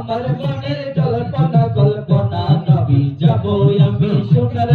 আমার মনের কল্পনা কল্পনা নবী যাব আমি সোনার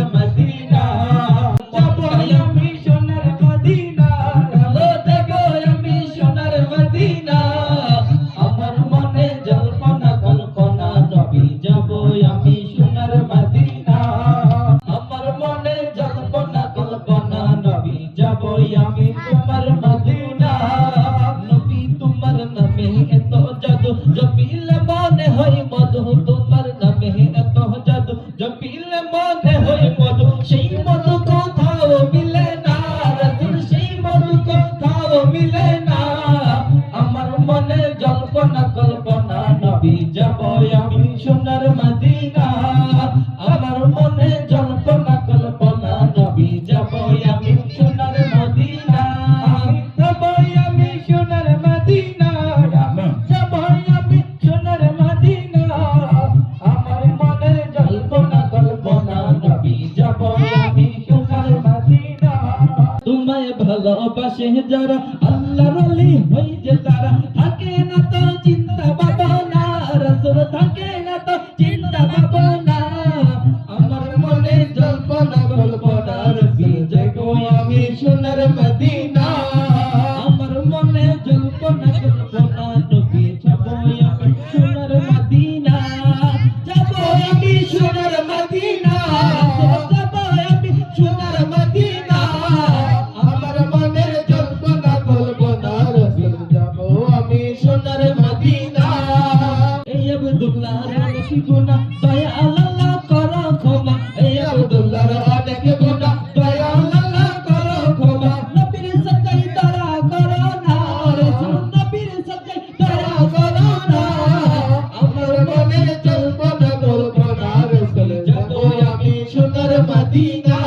জপিলে মনে হই মধু, তোমার নামে এত জাদু জপিলে মনে হই মধু, সেই মধু কোথাও মিলে না। রাসূল সেই মধু কোথাও মিলে না। আমার মনে জল্পনা, কল্পনা, নবী যাব আমি সোনার মদিনা। ভালোবাসে যারা আল্লাহর ওলি হই যে তারা, থাকে না তো চিন্তা ভাবনা, রাসূল থাকে না তো চিন্তা ভাবনা। আমার মনে জল্পনা কল্পনা রবি জাগো আমি সোনার মদিনা। আমার মনে জল্পনা কল্পনা মনে চলবো না। বলব না রসুল যাব আমি সোনার মাদিনা